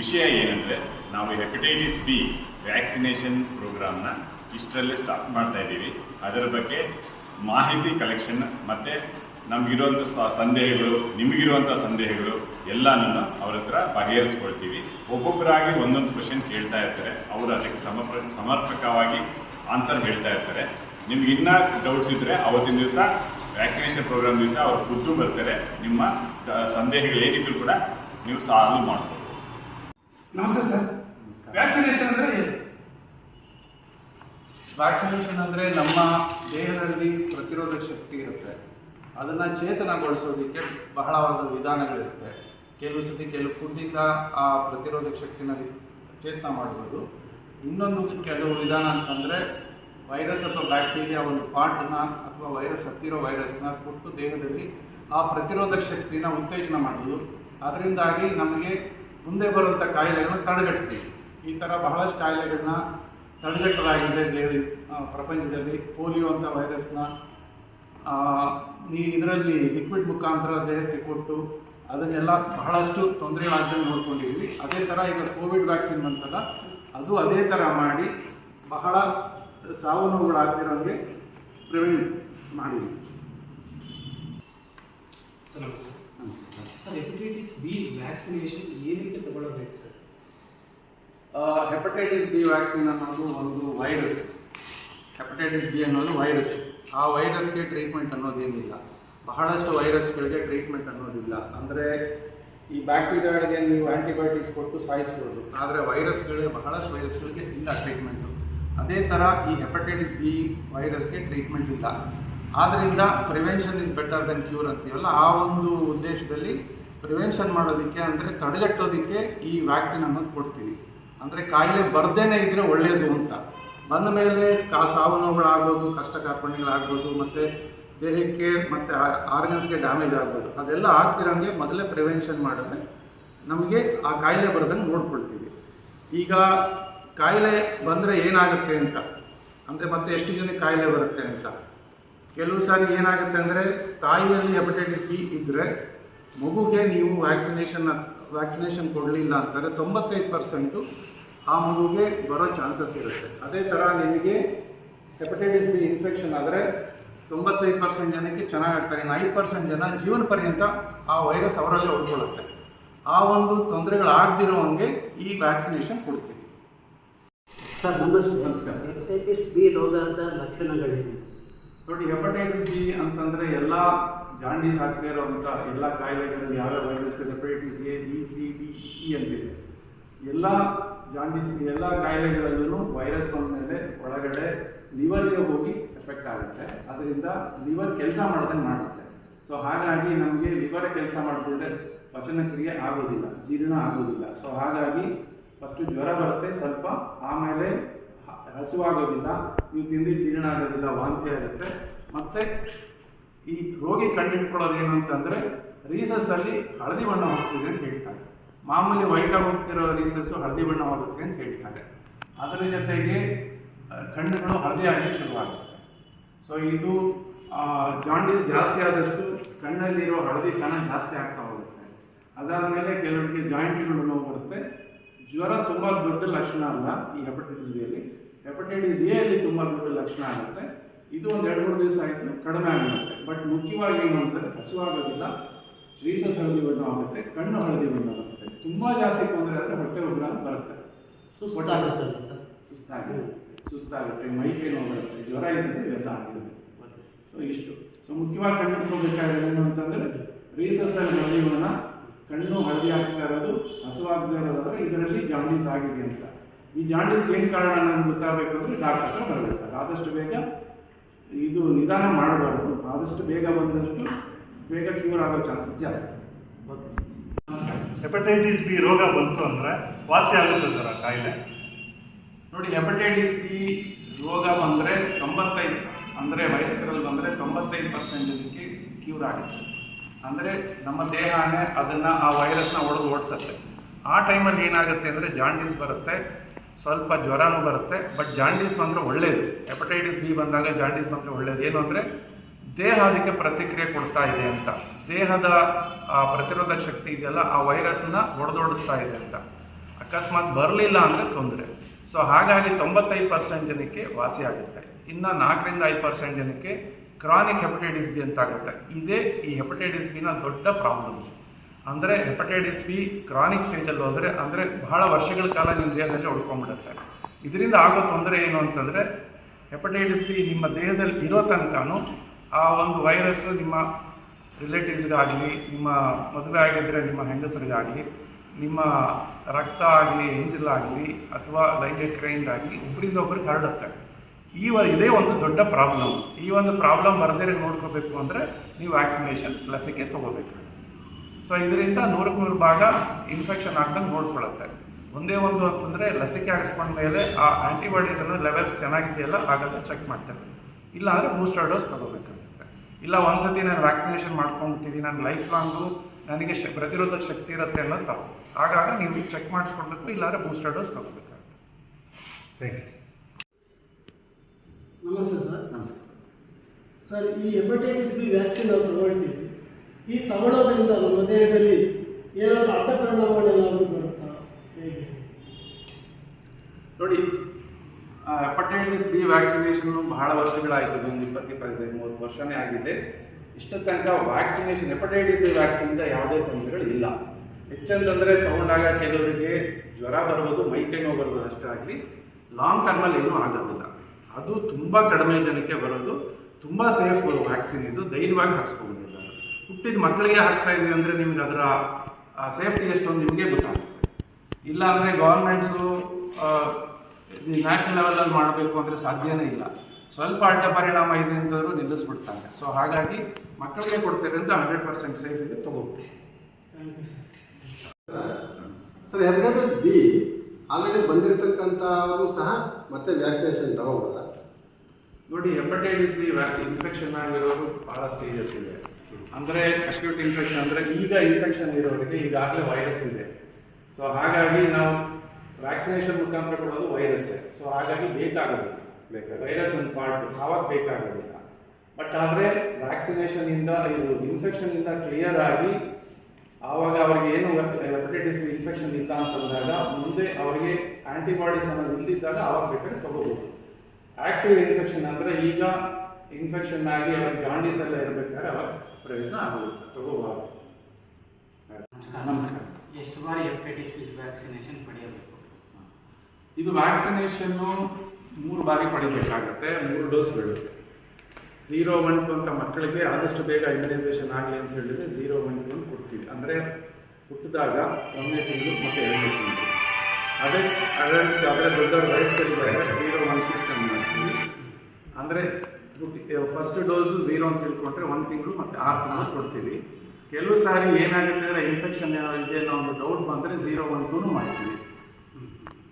ವಿಷಯ ಏನಂದರೆ, ನಾವು ಹೆಪಟೈಟಿಸ್ ಬಿ ವ್ಯಾಕ್ಸಿನೇಷನ್ ಪ್ರೋಗ್ರಾಮ್ನ ಇಷ್ಟರಲ್ಲೇ ಸ್ಟಾರ್ಟ್ ಮಾಡ್ತಾ ಇದ್ದೀವಿ. ಅದರ ಬಗ್ಗೆ ಮಾಹಿತಿ ಕಲೆಕ್ಷನ್ ಮತ್ತು ನಮಗಿರುವಂಥ ಸಂದೇಹಗಳು ನಿಮಗಿರುವಂಥ ಸಂದೇಹಗಳು ಎಲ್ಲನೂ ಅವ್ರ ಹತ್ರ ಬಗೆಹರಿಸ್ಕೊಳ್ತೀವಿ. ಒಬ್ಬೊಬ್ಬರಾಗಿ ಒಂದೊಂದು ಕ್ವಶನ್ ಕೇಳ್ತಾ ಇರ್ತಾರೆ. ಅವರು ಅದಕ್ಕೆ ಸಮರ್ಪ, ಸಮರ್ಪಕವಾಗಿ ಆನ್ಸರ್ ಹೇಳ್ತಾ ಇರ್ತಾರೆ. ನಿಮ್ಗೆ ಇನ್ನೂ ಡೌಟ್ಸ್ ಇದ್ದರೆ ಅವತ್ತಿನ ದಿವಸ ವ್ಯಾಕ್ಸಿನೇಷನ್ ಪ್ರೋಗ್ರಾಮ್ ದಿವಸ ಅವ್ರು ಖುದ್ದು ಬರ್ತಾರೆ. ನಿಮ್ಮ ಸಂದೇಹಗಳು ಏನಿದ್ರು ಕೂಡ ನೀವು ಸಾಲ್ವ್ ಮಾಡ್ಬೋದು. ನಮಸ್ತೆ ಸರ್. ವ್ಯಾಕ್ಸಿನೇಷನ್ ಅಂದ್ರೆ ಏನು? ವ್ಯಾಕ್ಸಿನೇಷನ್ ಅಂದರೆ ನಮ್ಮ ದೇಹದಲ್ಲಿ ಪ್ರತಿರೋಧಕ ಶಕ್ತಿ ಇರುತ್ತೆ. ಅದನ್ನು ಚೇತನಗೊಳಿಸೋದಕ್ಕೆ ಬಹಳವಾದ ವಿಧಾನಗಳಿರುತ್ತೆ. ಕೆಲವು ಸತಿ ಕೆಲವು ಫುಡ್ಡಿಂದ ಆ ಪ್ರತಿರೋಧಕ ಶಕ್ತಿನ ಚೇತನ ಮಾಡ್ಬೋದು. ಇನ್ನೊಂದು ಕೆಲವು ವಿಧಾನ ಅಂತಂದರೆ ವೈರಸ್ ಅಥವಾ ಬ್ಯಾಕ್ಟೀರಿಯಾ ಒಂದು ಪಾರ್ಟ್ನ ಅಥವಾ ವೈರಸ್ ಹತ್ತಿರೋ ವೈರಸ್ನ ಕೊಟ್ಟು ದೇಹದಲ್ಲಿ ಆ ಪ್ರತಿರೋಧಕ ಶಕ್ತಿನ ಉತ್ತೇಜನ ಮಾಡೋದು. ಅದರಿಂದಾಗಿ ನಮಗೆ ಮುಂದೆ ಬರುವಂಥ ಕಾಯಿಲೆಗಳನ್ನ ತಡೆಗಟ್ತೀವಿ. ಈ ಥರ ಬಹಳಷ್ಟು ಕಾಯಿಲೆಗಳನ್ನ ತಡೆಗಟ್ಟಲಾಗಿದೆ ಪ್ರಪಂಚದಲ್ಲಿ ಪೋಲಿಯೋ ಅಂತ ವೈರಸ್ನ ಈ ಇದರಲ್ಲಿ ಲಿಕ್ವಿಡ್ ಮುಖಾಂತರ ದೇಹಕ್ಕೆ ಕೊಟ್ಟು ಅದನ್ನೆಲ್ಲ ಬಹಳಷ್ಟು ತೊಂದರೆಗಳಾಗ್ದಂಗೆ ನೋಡ್ಕೊಂಡಿದ್ವಿ. ಅದೇ ಥರ ಈಗ ಕೋವಿಡ್ ವ್ಯಾಕ್ಸಿನ್ ಬಂತಲ್ಲ, ಅದು ಅದೇ ಥರ ಮಾಡಿ ಬಹಳ ಸಾವು ನೋವುಗಳಾಗ್ತಿರೋಂಗೆ ಪ್ರಿವೆಂಟ್ ಮಾಡಿದ್ವಿ. ಸರ್, ನಮಸ್ತೆ. ಸರ್ ಹೆಪಟೈಟಿಸ್ ಬಿ ವ್ಯಾಕ್ಸಿನೇಷನ್ ಏನಕ್ಕೆ ತಗೊಳ್ಳಬೇಕು ಸರ್ ಹೆಪಟೈಟಿಸ್ ಬಿ ವ್ಯಾಕ್ಸಿನ್ ಅನ್ನೋದು ಒಂದು ವೈರಸ್ ಹೆಪಟೈಟಿಸ್ ಬಿ ಅನ್ನೋದು ವೈರಸ್ ಆ ವೈರಸ್ಗೆ ಟ್ರೀಟ್ಮೆಂಟ್ ಅನ್ನೋದೇನಿಲ್ಲ ಬಹಳಷ್ಟು ವೈರಸ್ಗಳಿಗೆ ಟ್ರೀಟ್ಮೆಂಟ್ ಅನ್ನೋದಿಲ್ಲ. ಅಂದರೆ ಈ ಬ್ಯಾಕ್ಟೀರಿಯಾಗಳಿಗೆ ನೀವು ಆ್ಯಂಟಿಬಯೋಟಿಕ್ಸ್ ಕೊಟ್ಟು ಸಾಯಿಸ್ಬೋದು. ಆದರೆ ವೈರಸ್ಗಳಿಗೆ ಬಹಳಷ್ಟು ವೈರಸ್ಗಳಿಗೆ ಇಲ್ಲ ಟ್ರೀಟ್ಮೆಂಟು ಅದೇ ಥರ ಈ ಹೆಪಟೈಟಿಸ್ ಬಿ ವೈರಸ್ಗೆ ಟ್ರೀಟ್ಮೆಂಟ್ ಇಲ್ಲ. ಆದ್ದರಿಂದ prevention is better then cure ಅಂತೀವಲ್ಲ, ಆ ಒಂದು ಉದ್ದೇಶದಲ್ಲಿ ಪ್ರಿವೆನ್ಷನ್ ಮಾಡೋದಕ್ಕೆ ಅಂದರೆ ತಡೆಗಟ್ಟೋದಕ್ಕೆ ಈ ವ್ಯಾಕ್ಸಿನ್ ಅನ್ನೋದು ಕೊಡ್ತೀವಿ. ಅಂದರೆ ಕಾಯಿಲೆ ಬರ್ದೇನೆ ಇದ್ದರೆ ಒಳ್ಳೆಯದು ಅಂತ. ಬಂದ ಮೇಲೆ ಕಾ, ಸಾವು ನೋವುಗಳಾಗೋದು ಕಷ್ಟ ಕಾರ್ಪಣ್ಯಗಳಾಗ್ಬೋದು, ಮತ್ತು ದೇಹಕ್ಕೆ ಮತ್ತು ಆರ್ಗನ್ಸ್ಗೆ ಡ್ಯಾಮೇಜ್ ಆಗ್ಬೋದು. ಅದೆಲ್ಲ ಆಗ್ತಿರೋಂಗೆ ಮೊದಲೇ ಪ್ರಿವೆನ್ಷನ್ ಮಾಡಿದ್ರೆ ನಮಗೆ ಆ ಕಾಯಿಲೆ ಬರ್ದಂಗೆ ನೋಡ್ಕೊಳ್ತೀವಿ. ಈಗ ಕಾಯಿಲೆ ಬಂದರೆ ಏನಾಗುತ್ತೆ ಅಂತ, ಅಂದರೆ ಮತ್ತೆ ಎಷ್ಟು ಜನಕ್ಕೆ ಕಾಯಿಲೆ ಬರುತ್ತೆ ಅಂತ. ಕೆಲವು ಸಾರಿ ಏನಾಗುತ್ತೆ ಅಂದರೆ ತಾಯಿಯಲ್ಲಿ ಹೆಪಟೈಟಿಸ್ ಬಿ ಇದ್ದರೆ ಮಗುಗೆ ನೀವು ವ್ಯಾಕ್ಸಿನೇಷನ್ ವ್ಯಾಕ್ಸಿನೇಷನ್ ಕೊಡಲಿಲ್ಲ ಅಂತಾರೆ ತೊಂಬತ್ತೈದು ಪರ್ಸೆಂಟು ಆ ಮಗುಗೆ ಬರೋ ಚಾನ್ಸಸ್ ಇರುತ್ತೆ. ಅದೇ ಥರ ನಿಮಗೆ ಹೆಪಟೈಟಿಸ್ ಬಿ ಇನ್ಫೆಕ್ಷನ್ ಆದರೆ ತೊಂಬತ್ತೈದು ಪರ್ಸೆಂಟ್ ಜನಕ್ಕೆ ಚೆನ್ನಾಗಾಗ್ತಾರೆ. ಇನ್ನು ಐದು ಪರ್ಸೆಂಟ್ ಜನ ಜೀವನ ಪರ್ಯಂತ ಆ ವೈರಸ್ ಅವರಲ್ಲೇ ಉಳ್ಕೊಳ್ಳುತ್ತೆ. ಆ ಒಂದು ತೊಂದರೆಗಳಾಗದಿರೋಂಗೆ ಈ ವ್ಯಾಕ್ಸಿನೇಷನ್ ಕೊಡ್ತೀವಿ. ಸರ್ ನಮಸ್ತೆ. ನಮಸ್ಕಾರ. ಹೆಪಟೈಟಿಸ್ ಬಿ ರೋಗದ ಲಕ್ಷಣಗಳೇನು? ನೋಡಿ ಹೆಪಟೈಟಿಸ್ ಬಿ ಅಂತಂದರೆ ಎಲ್ಲ ಜಾಂಡೀಸ್ ಆಗ್ತಾ ಇರೋವಂಥ ಎಲ್ಲ ಕಾಯಿಲೆಗಳಲ್ಲಿ ಯಾವ್ಯಾವ virus hepatitis A B C D E ಅಂತಿದೆ. ಎಲ್ಲ ಜಾಂಡೀಸ್ ಎಲ್ಲ ಕಾಯಿಲೆಗಳಲ್ಲೂ ವೈರಸ್ ಬಂದಮೇಲೆ ಒಳಗಡೆ ಲಿವರ್ಗೆ ಹೋಗಿ ಎಫೆಕ್ಟ್ ಆಗುತ್ತೆ. ಅದರಿಂದ ಲಿವರ್ ಕೆಲಸ ಮಾಡೋದಂಗೆ ಮಾಡುತ್ತೆ. ಸೊ ಹಾಗಾಗಿ ನಮಗೆ ಲಿವರ್ ಕೆಲಸ ಮಾಡದಿದ್ರೆ ಪಚನ ಕ್ರಿಯೆ ಆಗೋದಿಲ್ಲ ಜೀರ್ಣ ಆಗೋದಿಲ್ಲ ಸೊ ಹಾಗಾಗಿ ಫಸ್ಟು ಜ್ವರ ಬರುತ್ತೆ, ಸ್ವಲ್ಪ ಆಮೇಲೆ ಹಸುವಾಗೋದಿಲ್ಲ ನೀವು ತಿಂದು ಜೀರ್ಣ ಆಗೋದಿಲ್ಲ, ವಾಂತಿ ಆಗುತ್ತೆ. ಮತ್ತು ಈ ರೋಗಿ ಕಂಡಿಡ್ಕೊಳ್ಳೋದು ಏನು ಅಂತಂದರೆ ರೀಸಸ್ಸಲ್ಲಿ ಹಳದಿ ಬಣ್ಣ ಹೋಗ್ತಿದೆ ಅಂತ ಹೇಳ್ತಾರೆ. ಮಾಮೂಲಿ ವೈಟ್ ಹೋಗ್ತಿರೋ ರೀಸಸ್ಸು ಹಳದಿ ಬಣ್ಣ ಹೋಗುತ್ತೆ ಅಂತ ಹೇಳ್ತಾರೆ. ಅದರ ಜೊತೆಗೆ ಕಣ್ಣುಗಳು ಹಳದಿ ಆಗಿ ಶುರುವಾಗುತ್ತೆ. ಸೊ ಇದು ಜಾಂಡೀಸ್ ಜಾಸ್ತಿ ಆದಷ್ಟು ಕಣ್ಣಲ್ಲಿರೋ ಹಳದಿ ಕಣ ಜಾಸ್ತಿ ಆಗ್ತಾ ಹೋಗುತ್ತೆ. ಅದಾದ ಮೇಲೆ ಕೆಲವರಿಗೆ ಜಾಯಿಂಟ್ಗಳು ನೋವು ಬರುತ್ತೆ. ಜ್ವರ ತುಂಬ ದೊಡ್ಡ ಲಕ್ಷಣ ಅಲ್ಲ ಈ ಹೆಪಟೈಟಿಸ್ ಬಿಯಲ್ಲಿ ಹೆಪಟೈಟಿಸ್ ಎ ಅಲ್ಲಿ ತುಂಬ ದೊಡ್ಡ ಲಕ್ಷಣ ಆಗುತ್ತೆ. ಇದು ಒಂದು ಎರಡು ಮೂರು ದಿವಸ ಆಯಿತು ಕಡಿಮೆ ಆಗಿರುತ್ತೆ ಬಟ್ ಮುಖ್ಯವಾಗಿ ಏನು ಅಂತಾರೆ ಹಸುವಾಗೋದಿಲ್ಲ ರೀಸಸ್ ಹಳದಿ ಬಣ್ಣ ಆಗುತ್ತೆ ಕಣ್ಣು ಹಳದಿ ಬಣ್ಣ ಆಗುತ್ತೆ. ತುಂಬ ಜಾಸ್ತಿ ತೊಂದರೆ ಆದರೆ ಹೊಟ್ಟೆ ಉಗ್ರ ಬರುತ್ತೆ. ಸುಸ್ತಾಗುತ್ತೆ ಸುಸ್ತಾಗಿ ಸುಸ್ತಾಗುತ್ತೆ. ಸುಸ್ತಾಗುತ್ತೆ. ಮೈಕೈ ನೋವು ಬರುತ್ತೆ ಜ್ವರ ಇದ್ದರೆ ಇವೆಲ್ಲ ಆಗಿರುತ್ತೆ. ಸೊ ಇಷ್ಟು. ಸೊ ಮುಖ್ಯವಾಗಿ ಕಂಡುಹಿಡ್ಕೋಬೇಕಾಗಿರೋದು ಏನು ಅಂತಂದರೆ ರೀಸಸ್ಸಲ್ಲಿ ಹಳದಿ ಬಣ್ಣ ಕಣ್ಣು ಹಳದಿ ಆಗ್ತಾ ಇರೋದು ಹಸುವಾಗದೇ ಇರೋದಾದ್ರೆ ಇದರಲ್ಲಿ ಜಾಂಡೀಸ್ ಆಗಿದೆ ಅಂತ. ಈ ಜಾಂಡಿಸ್ ಏನ್ ಕಾರಣ ಅನ್ನೋದು ಗೊತ್ತಾಗಬೇಕು ಅಂದ್ರೆ ಡಾಕ್ಟರ್ ಹತ್ರ ಬರಬೇಕು ಆದಷ್ಟು ಬೇಗ ಇದು ನಿಧಾನ ಮಾಡಬಾರ್ದು. ಆದಷ್ಟು ಬೇಗ ಬಂದಷ್ಟು ಬೇಗ ಕ್ಯೂರ್ ಆಗೋ ಚಾನ್ಸಸ್ ಜಾಸ್ತಿ. ಓಕೆ ನಮಸ್ಕಾರ ಹೆಪಟೈಟಿಸ್ ಬಿ ರೋಗ ಬಂತು ಅಂದರೆ ವಾಸಿ ಆಗುತ್ತೆ ಸರ್ ಆ ಕಾಯಿಲೆ? ನೋಡಿ ಹೆಪಟೈಟಿಸ್ ಬಿ ರೋಗ ಬಂದರೆ ತೊಂಬತ್ತೈದು ಅಂದರೆ ವಯಸ್ಕರಲ್ಲಿ ಬಂದರೆ ತೊಂಬತ್ತೈದು ಪರ್ಸೆಂಟ್ ಇದಕ್ಕೆ ಕ್ಯೂರ್ ಆಗುತ್ತೆ. ಅಂದರೆ ನಮ್ಮ ದೇಹನೇ ಅದನ್ನು ಆ ವೈರಸ್ನ ಒಡೆದು ಓಡಿಸುತ್ತೆ. ಆ ಟೈಮಲ್ಲಿ ಏನಾಗುತ್ತೆ ಅಂದರೆ ಜಾಂಡೀಸ್ ಬರುತ್ತೆ. ಸ್ವಲ್ಪ ಜ್ವರನೂ ಬರುತ್ತೆ ಬಟ್ ಜಾಂಡೀಸ್ ಬಂದರೆ ಒಳ್ಳೆಯದು ಹೆಪಟೈಟಿಸ್ ಬಿ ಬಂದಾಗ ಜಾಂಡೀಸ್ ಬಂದರೆ ಒಳ್ಳೆಯದು ಏನು ಅಂದರೆ ದೇಹ ಅದಕ್ಕೆ ಪ್ರತಿಕ್ರಿಯೆ ಕೊಡ್ತಾ ಇದೆ ಅಂತ. ದೇಹದ, ಆ, ಪ್ರತಿರೋಧಕ ಶಕ್ತಿ ಇದೆಯಲ್ಲ, ಆ ವೈರಸ್ನ ಒಡೆದೊಡಿಸ್ತಾ ಇದೆ ಅಂತ. ಅಕಸ್ಮಾತ್ ಬರಲಿಲ್ಲ ಅಂದರೆ ತೊಂದರೆ. ಸೊ ಹಾಗಾಗಿ ತೊಂಬತ್ತೈದು ಪರ್ಸೆಂಟ್ ಜನಕ್ಕೆ ವಾಸಿ ಆಗುತ್ತೆ. ಇನ್ನು ನಾಲ್ಕರಿಂದ ಐದು ಪರ್ಸೆಂಟ್ ಜನಕ್ಕೆ ಕ್ರಾನಿಕ್ ಹೆಪಟೈಟಿಸ್ ಬಿ ಅಂತ ಆಗುತ್ತೆ. ಇದೇ ಈ ಹೆಪಟೈಟಿಸ್ ಬಿನ ದೊಡ್ಡ ಪ್ರಾಬ್ಲಮ್ ಅಂದರೆ ಹೆಪಟೈಟಿಸ್ ಬಿ ಕ್ರಾನಿಕ್ ಸ್ಟೇಜಲ್ಲಿ ಹೋದರೆ, ಅಂದರೆ ಬಹಳ ವರ್ಷಗಳ ಕಾಲ ನಿಮ್ಮ ದೇಹದಲ್ಲಿ ಉಳ್ಕೊಂಡ್ಬಿಡುತ್ತೆ. ಇದರಿಂದ ಆಗೋ ತೊಂದರೆ ಏನು ಅಂತಂದರೆ, ಹೆಪಟೈಟಿಸ್ ಬಿ ನಿಮ್ಮ ದೇಹದಲ್ಲಿ ಇರೋ ತನಕನೂ ಆ ಒಂದು ವೈರಸ್ ನಿಮ್ಮ ರಿಲೇಟಿವ್ಸ್ಗಾಗಲಿ ನಿಮ್ಮ ಮದುವೆ ಆಗಿದ್ದರೆ ನಿಮ್ಮ ಹೆಂಗಸರಿಗಾಗಲಿ, ನಿಮ್ಮ ರಕ್ತ ಆಗಲಿ ಎಂಜಿಲ್ ಆಗಲಿ, ಅಥವಾ ಲೈಂಗಿಕ ಆಗಲಿ ಒಬ್ಬರಿಂದ ಒಬ್ರಿಗೆ ಹರಡುತ್ತೆ. ಈ ಇದೇ ಒಂದು ದೊಡ್ಡ ಪ್ರಾಬ್ಲಮ್ ಈ ಒಂದು ಪ್ರಾಬ್ಲಮ್ ಬರದೇ ನೋಡ್ಕೋಬೇಕು ಅಂದರೆ ನೀವು ವ್ಯಾಕ್ಸಿನೇಷನ್ ಲಸಿಕೆ ತೊಗೋಬೇಕು. ಸೊ ಇದರಿಂದ ನೂರಕ್ಕೆ ನೂರು ಭಾಗ ಇನ್ಫೆಕ್ಷನ್ ಆಗ್ದಂಗೆ ನೋಡ್ಕೊಳ್ಳುತ್ತೆ. ಒಂದೇ ಒಂದು ಅಂತಂದರೆ ಲಸಿಕೆ ಹಾಕ್ಸ್ಕೊಂಡ ಮೇಲೆ ಆ ಆ್ಯಂಟಿಬಾಡೀಸ್ ಅನ್ನೋ ಲೆವೆಲ್ಸ್ ಚೆನ್ನಾಗಿದೆಯಲ್ಲ ಹಾಗಾದ್ರೆ ಚೆಕ್ ಮಾಡ್ತೇವೆ ಇಲ್ಲ ಅಂದರೆ ಬೂಸ್ಟರ್ ಡೋಸ್ ತಗೋಬೇಕಾಗುತ್ತೆ. ಇಲ್ಲ ಒಂದ್ಸತಿ ನಾನು ವ್ಯಾಕ್ಸಿನೇಷನ್ ಮಾಡ್ಕೊಂಡ್ಬಿಟ್ಟಿದ್ದೀನಿ ನಾನು ಲೈಫ್ ಲಾಂಗು ನನಗೆ ಶ ಪ್ರತಿರೋಧಕ ಶಕ್ತಿ ಇರುತ್ತೆ ಅನ್ನೋದು ತಪ್ಪು ಆಗಾಗ ನೀವು ಚೆಕ್ ಮಾಡಿಸ್ಕೊಳ್ಬೇಕು ಇಲ್ಲಾಂದರೆ ಬೂಸ್ಟರ್ ಡೋಸ್ ತಗೋಬೇಕಾಗುತ್ತೆ. ಥ್ಯಾಂಕ್ ಯು ನಮಸ್ತೆ ಸರ್. ನಮಸ್ಕಾರ ಸರ್ ಈ ಹೆಪಟೈಟಿಸ್ ಬಿ ವ್ಯಾಕ್ಸಿನ್ ನಾವು ತಗೊಳ್ತೀವಿ. ಈ ತಗೊಳ್ಳೋದ್ರಿಂದ ನಮ್ಮ ದೇಹದಲ್ಲಿ ಏನಾದರೂ ಅಡ್ಡ ಪರಿಣಾಮಗಳೇನಾದರೂ ಬರುತ್ತಾ? ಹೇಗೆ? ನೋಡಿ ಹೆಪಟೈಟಿಸ್ ಬಿ ವ್ಯಾಕ್ಸಿನೇಷನ್ ಬಹಳ ವರ್ಷಗಳಾಯಿತು ಒಂದು ಇಪ್ಪತ್ತು ಇಪ್ಪತ್ತೈದು, ಮೂವತ್ತು ವರ್ಷನೇ ಆಗಿದೆ. ಇಷ್ಟ ತನಕ ವ್ಯಾಕ್ಸಿನೇಷನ್, ಹೆಪಟೈಟಿಸ್ ಬಿ ವ್ಯಾಕ್ಸಿನಿಂದ ಯಾವುದೇ ತೊಂದರೆಗಳು ಇಲ್ಲ. ಹೆಚ್ಚಂತಂದರೆ ತಗೊಂಡಾಗ ಕೆಲವರಿಗೆ ಜ್ವರ ಬರ್ಬೋದು ಮೈಕೈ ನೋವು ಬರ್ಬೋದು ಅಷ್ಟೇ ಆಗಲಿ ಲಾಂಗ್ ಟರ್ಮಲ್ಲಿ ಏನೂ ಆಗೋದಿಲ್ಲ. ಅದು ತುಂಬ ಕಡಿಮೆ ಜನಕ್ಕೆ ಬರೋದು, ತುಂಬ ಸೇಫ್ ವ್ಯಾಕ್ಸಿನ್ ಇದು ಧೈರ್ಯವಾಗಿ ಹಾಕ್ಸ್ಕೊಂಡಿದ್ದಾರೆ ಹುಟ್ಟಿದ ಮಕ್ಕಳಿಗೆ ಹಾಕ್ತಾ ಇದೀವಿ ಅಂದರೆ ನಿಮಗೆ ಅದರ ಸೇಫ್ಟಿ ಎಷ್ಟೊಂದು ನಿಮಗೆ ಗೊತ್ತಾಗುತ್ತೆ. ಇಲ್ಲ ಅಂದರೆ ಗೌರ್ಮೆಂಟ್ಸು ನ್ಯಾಷನಲ್ ಲೆವೆಲಲ್ಲಿ ಮಾಡಬೇಕು ಅಂದರೆ ಸಾಧ್ಯನೇ ಇಲ್ಲ. ಸ್ವಲ್ಪ ಅಡ್ಡ ಪರಿಣಾಮ ಇದೆ ಅಂತಂದರೂ ನಿಲ್ಲಿಸ್ಬಿಡ್ತಾರೆ. ಸೊ ಹಾಗಾಗಿ ಮಕ್ಕಳಿಗೆ ಕೊಡ್ತೇವೆ ಅಂತ ಹಂಡ್ರೆಡ್ ಪರ್ಸೆಂಟ್ ಸೇಫ್ ಇದೆ ತಗೋಬೇಕು. Thank you sir sir hepatitis B already ಬಂದಿರತಕ್ಕಂಥವರು ಸಹ ಮತ್ತೆ ವ್ಯಾಕ್ಸಿನೇಷನ್ ತಗೋಬೋದಾ? ನೋಡಿ ಹೆಪಟೈಟಿಸ್ ಬಿ ಇನ್ಫೆಕ್ಷನ್ ಆಗಿರೋರು ಭಾಳ ಸ್ಟೇಜಸ್ ಇದೆ. ಅಂದರೆ ಅಕ್ಯೂಟ್ ಇನ್ಫೆಕ್ಷನ್ ಅಂದರೆ ಈಗ ಇನ್ಫೆಕ್ಷನ್ ಇರೋರಿಗೆ ಈಗಾಗಲೇ ವೈರಸ್ ಇದೆ. ಸೊ ಹಾಗಾಗಿ ನಾವು ವ್ಯಾಕ್ಸಿನೇಷನ್ ಮುಖಾಂತರ ಕೊಡೋದು ವೈರಸ್ ಸೊ ಹಾಗಾಗಿ ಬೇಕಾಗೋದಿಲ್ಲ. ವೈರಸ್ ಒಂದು ಪಾರ್ಟ್ ಆವಾಗ ಬೇಕಾಗೋದಿಲ್ಲ. ಬಟ್ ಆದರೆ ವ್ಯಾಕ್ಸಿನೇಷನ್ ಇಂದ ಇದು ಇನ್ಫೆಕ್ಷನ್ ಇಂದ ಕ್ಲಿಯರ್ ಆಗಿ ಆವಾಗ ಅವ್ರಿಗೆ ಏನು ಹೆಪಟೈಟಿಸ್ ಇನ್ಫೆಕ್ಷನ್ ಇಲ್ಲ ಅಂತಂದಾಗ ಮುಂದೆ ಅವರಿಗೆ ಆಂಟಿಬಾಡೀಸ್ ಅನ್ನೋದು ಇಲ್ಲದಿದ್ದಾಗ ಆವಾಗ ಬೇಕಾದ್ರೆ ತಗೋಬಹುದು ಆಕ್ಟಿವ್ ಇನ್ಫೆಕ್ಷನ್ ಅಂದರೆ ಈಗ ಇನ್ಫೆಕ್ಷನ್ ಆಗಿ ಅವ್ರ ಜಾಂಡೀಸ್ ಎಲ್ಲ ಇರಬೇಕಾದ್ರೆ ಅವಾಗ ಪ್ರಯೋಜನ ಆಗೋದಿಲ್ಲ. ತಗೋಬಾರ್ದು. ನಮಸ್ಕಾರ. ಎಷ್ಟು ಬಾರಿ ಹೆಪಟೈಟಿಸ್ ಬಿ ವ್ಯಾಕ್ಸಿನೇಷನ್ ಪಡೆಯಬೇಕು? ಇದು ವ್ಯಾಕ್ಸಿನೇಷನ್ನು ಮೂರು ಬಾರಿ ಪಡಿಬೇಕಾಗತ್ತೆ ಮೂರು ಡೋಸ್ಗಳು ಝೀರೋ ಒನ್ ಟು ಅಂತ ಮಕ್ಕಳಿಗೆ ಆದಷ್ಟು ಬೇಗ ಇಮ್ಯುನೈಸೇಷನ್ ಆಗಲಿ ಅಂತ ಹೇಳಿದ್ರೆ ಝೀರೋ ಒನ್ ಟು ಅಂತ ಕೊಡ್ತೀವಿ. ಅಂದರೆ ಹುಟ್ಟಿದಾಗ ಒಂದನೇ ತಿಂಗಳು ಮತ್ತು ಎರಡನೇ ತಿಂಗಳು. ಅದೇ ಅಡಲ್ಟ್ಸ್ ಆದರೆ ದೊಡ್ಡವ್ರ ವಯಸ್ಸಲ್ಲಿದ್ದಾಗ ಝೀರೋ ಒನ್ ಸಿಕ್ಸ್ ಅಂತ ಮಾಡ್ತೀವಿ. ಅಂದರೆ ಫಸ್ಟ್ ಡೋಸು ಝೀರೋ ಅಂತ ತಿಳ್ಕೊಂಡ್ರೆ ಒಂದು ತಿಂಗಳು ಮತ್ತೆ ಆರು ತಿಂಗಳು ಕೊಡ್ತೀವಿ. ಕೆಲವು ಸಾರಿ ಏನಾಗುತ್ತೆ ಅಂದರೆ ಇನ್ಫೆಕ್ಷನ್ ಏನಾದ್ರು ಇದೆ ಅನ್ನೋ ಒಂದು ಡೌಟ್ ಬಂದರೆ ಝೀರೋ ಒನ್ ಟೂನು ಮಾಡ್ತೀವಿ.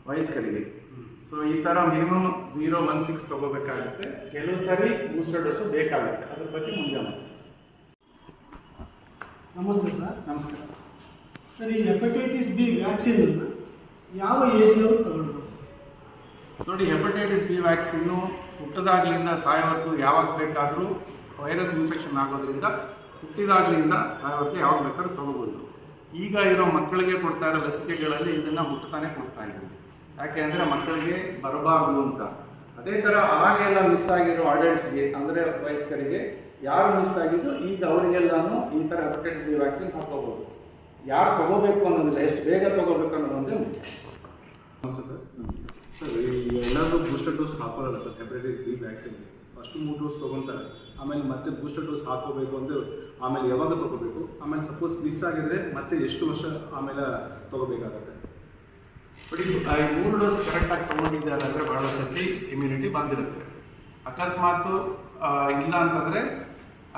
ವಯಸ್ಕರಿಗೆ. ಸೊ ಈ ಥರ ಮಿನಿಮಮ್ ಝೀರೋ ಒನ್ ಸಿಕ್ಸ್ ತಗೋಬೇಕಾಗುತ್ತೆ. ಕೆಲವು ಸಾರಿ ಬೂಸ್ಟರ್ ಡೋಸು ಬೇಕಾಗುತ್ತೆ. ಅದ್ರ ಬಗ್ಗೆ ಮುಂದೆ ನಮಸ್ತೆ ಸರ್. ನಮಸ್ಕಾರ ಸರ್ ಈ ಹೆಪಟೈಟಿಸ್ ಬಿ ವ್ಯಾಕ್ಸಿನ್ ಯಾವ ಏಜ್ನವರು ತಗೊಳ್ಬೋದು ನೋಡಿ ಹೆಪಟೈಟಿಸ್ ಬಿ ವ್ಯಾಕ್ಸಿನ್ನು ಹುಟ್ಟದಾಗ್ಲಿಂದ ಸಾಯೋವರೆಗೂ ಯಾವಾಗ ಬೇಕಾದರೂ ವೈರಸ್ ಇನ್ಫೆಕ್ಷನ್ ಆಗೋದ್ರಿಂದ ಹುಟ್ಟಿದಾಗ್ಲಿಂದ ಸಾಯೋವರೆಗೂ ಯಾವಾಗ ಬೇಕಾದ್ರೂ ತಗೋಬೋದು. ಈಗ ಇರೋ ಮಕ್ಕಳಿಗೆ ಕೊಡ್ತಾ ಇರೋ ಲಸಿಕೆಗಳಲ್ಲಿ ಇದನ್ನು ಹುಟ್ಟುತ್ತಾನೆ ಕೊಡ್ತಾ ಇದ್ದೀವಿ ಯಾಕೆ ಅಂದರೆ ಮಕ್ಕಳಿಗೆ ಬರಬಾರ್ದು ಅಂತ. ಅದೇ ಥರ ಆಗೆಲ್ಲ ಮಿಸ್ ಆಗಿರೋ ಅಡಲ್ಟ್ಸ್ಗೆ ಅಂದರೆ ವಯಸ್ಕರಿಗೆ ಯಾರು ಮಿಸ್ ಆಗಿದ್ದು ಈಗ ಅವರಿಗೆಲ್ಲಾನು ಈ ಥರ ಹೆಪಟೈಟಿಸ್ ಬಿ ವ್ಯಾಕ್ಸಿನ್ ಹಾಕೋಬೋದು ಯಾರು ತಗೋಬೇಕು ಅನ್ನೋದಿಲ್ಲ, ಎಷ್ಟು ಬೇಗ ತಗೋಬೇಕು ಅನ್ನೋದೊಂದೇ ಮುಖ್ಯ. ನಮಸ್ತೆ ಸರ್ ಸರ್. ಈ ಎಲ್ಲರೂ ಬೂಸ್ಟರ್ ಡೋಸ್ ಹಾಕೋಲ್ಲ ಸರ್ ಹೆಪಟೈಟಿಸ್ ಬಿ ವ್ಯಾಕ್ಸಿನ್ಗೆ ಫಸ್ಟ್ ಮೂರು ಡೋಸ್ ತೊಗೊತಾರೆ. ಆಮೇಲೆ ಮತ್ತೆ ಬೂಸ್ಟರ್ ಡೋಸ್ ಹಾಕೋಬೇಕು ಅಂದರೆ, ಆಮೇಲೆ ಯಾವಾಗ ತೊಗೋಬೇಕು? ಆಮೇಲೆ ಸಪೋಸ್ ಮಿಸ್ ಆಗಿದ್ರೆ ಮತ್ತೆ ಎಷ್ಟು ವರ್ಷ ಆಮೇಲೆ ತೊಗೋಬೇಕಾಗತ್ತೆ? ಬಟ್ ಇದು ಈ ಮೂರು ಡೋಸ್ ಕರೆಕ್ಟಾಗಿ ತೊಗೊಂಡಿದ್ದಾರೆ ಅಂದರೆ ಬಹಳ ಸತಿ ಇಮ್ಯುನಿಟಿ ಬಂದಿರುತ್ತೆ. ಅಕಸ್ಮಾತು ಇಲ್ಲ ಅಂತಂದರೆ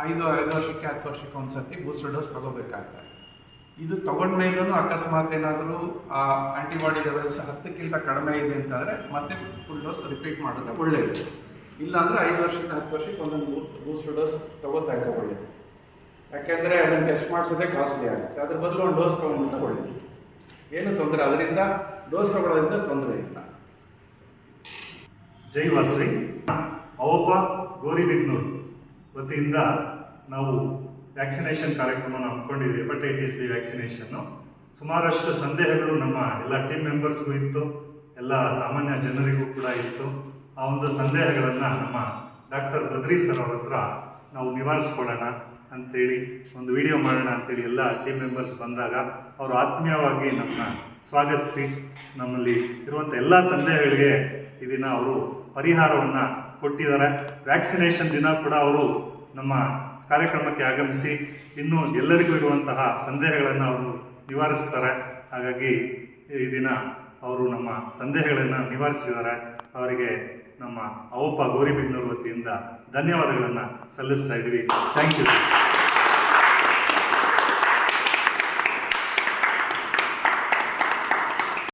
ಐದು ಐದು ವರ್ಷಕ್ಕೆ, ಹತ್ತು ವರ್ಷಕ್ಕೆ ಒಂದು ಸರ್ತಿ ಬೂಸ್ಟರ್ ಡೋಸ್ ತಗೋಬೇಕಾಗುತ್ತೆ. ಇದು ತಗೊಂಡ್ಮೇಲೂ ಅಕಸ್ಮಾತ್ ಏನಾದರೂ ಆ ಆ್ಯಂಟಿಬಾಡಿ ಲೆವೆಲ್ಸ್ ಹತ್ತಕ್ಕಿಂತ ಕಡಿಮೆ ಇದೆ ಅಂತಂದರೆ ಮತ್ತೆ ಫುಲ್ ಡೋಸ್ ರಿಪೀಟ್ ಮಾಡಿದ್ರೆ ಒಳ್ಳೆಯದು ಇಲ್ಲಾಂದರೆ ಐದು ವರ್ಷಕ್ಕೆ ಹತ್ತು ವರ್ಷಕ್ಕೆ ಒಂದೊಂದು ಬೂಸ್ಟರ್ ಡೋಸ್ ತಗೋತಾ ಇದ್ರೆ ಒಳ್ಳೆಯದು ಯಾಕೆಂದರೆ ಅದನ್ನು ಟೆಸ್ಟ್ ಮಾಡಿಸೋದೇ ಕಾಸ್ಟ್ಲಿ ಆಗುತ್ತೆ ಅದ್ರ ಬದಲು ಒಂದು ಡೋಸ್ ತೊಗೊಂಡು ಒಳ್ಳೆಯದು ಏನು ತೊಂದರೆ ಅದರಿಂದ ಡೋಸ್ ತಗೊಳ್ಳೋದ್ರಿಂದ ತೊಂದರೆ ಇಲ್ಲ ಜೈ ವಾಸ್ರಿ ಅವಪ್ಪ ಗೌರಿಬಿದ್ನೂರು ವತಿಯಿಂದ ನಾವು ವ್ಯಾಕ್ಸಿನೇಷನ್ ಕಾರ್ಯಕ್ರಮನ ಹಮ್ಮಿಕೊಂಡಿದ್ವಿ ಹೆಪಟೈಟಿಸ್ ಬಿ ವ್ಯಾಕ್ಸಿನೇಷನ್ನು ಸುಮಾರಷ್ಟು ಸಂದೇಹಗಳು ನಮ್ಮ ಎಲ್ಲ ಟೀಮ್ ಮೆಂಬರ್ಸ್ಗೂ ಇತ್ತು, ಎಲ್ಲ ಸಾಮಾನ್ಯ ಜನರಿಗೂ ಕೂಡ ಇತ್ತು. ಆ ಒಂದು ಸಂದೇಹಗಳನ್ನು ನಮ್ಮ ಡಾಕ್ಟರ್ ಬದ್ರಿ ಸರ್ ಅವ್ರ ಹತ್ರ ನಾವು ನಿವಾರಿಸ್ಕೊಡೋಣ ಅಂತೇಳಿ, ಒಂದು ವಿಡಿಯೋ ಮಾಡೋಣ ಅಂತೇಳಿ ಎಲ್ಲ ಟೀಮ್ ಮೆಂಬರ್ಸ್ ಬಂದಾಗ ಅವರು ಆತ್ಮೀಯವಾಗಿ ನಮ್ಮನ್ನ ಸ್ವಾಗತಿಸಿ ನಮ್ಮಲ್ಲಿ ಇರುವಂಥ ಎಲ್ಲ ಸಂದೇಹಗಳಿಗೆ ಈ ಅವರು ಪರಿಹಾರವನ್ನು ಕೊಟ್ಟಿದ್ದಾರೆ. ವ್ಯಾಕ್ಸಿನೇಷನ್ ದಿನ ಕೂಡ ಅವರು ನಮ್ಮ ಕಾರ್ಯಕ್ರಮಕ್ಕೆ ಆಗಮಿಸಿ ಇನ್ನೂ ಎಲ್ಲರಿಗೂ ಇರುವಂತಹ ಸಂದೇಹಗಳನ್ನು ಅವರು ನಿವಾರಿಸ್ತಾರೆ. ಹಾಗಾಗಿ ಈ ದಿನ ಅವರು ನಮ್ಮ ಸಂದೇಹಗಳನ್ನು ನಿವಾರಿಸಿದ್ದಾರೆ. ಅವರಿಗೆ ನಮ್ಮ ಅವಪ್ಪ ಗೌರಿಬಿದ್ನೂರು ವತಿಯಿಂದ ಧನ್ಯವಾದಗಳನ್ನು ಸಲ್ಲಿಸ್ತಾ ಇದ್ದೀವಿ. Thank you.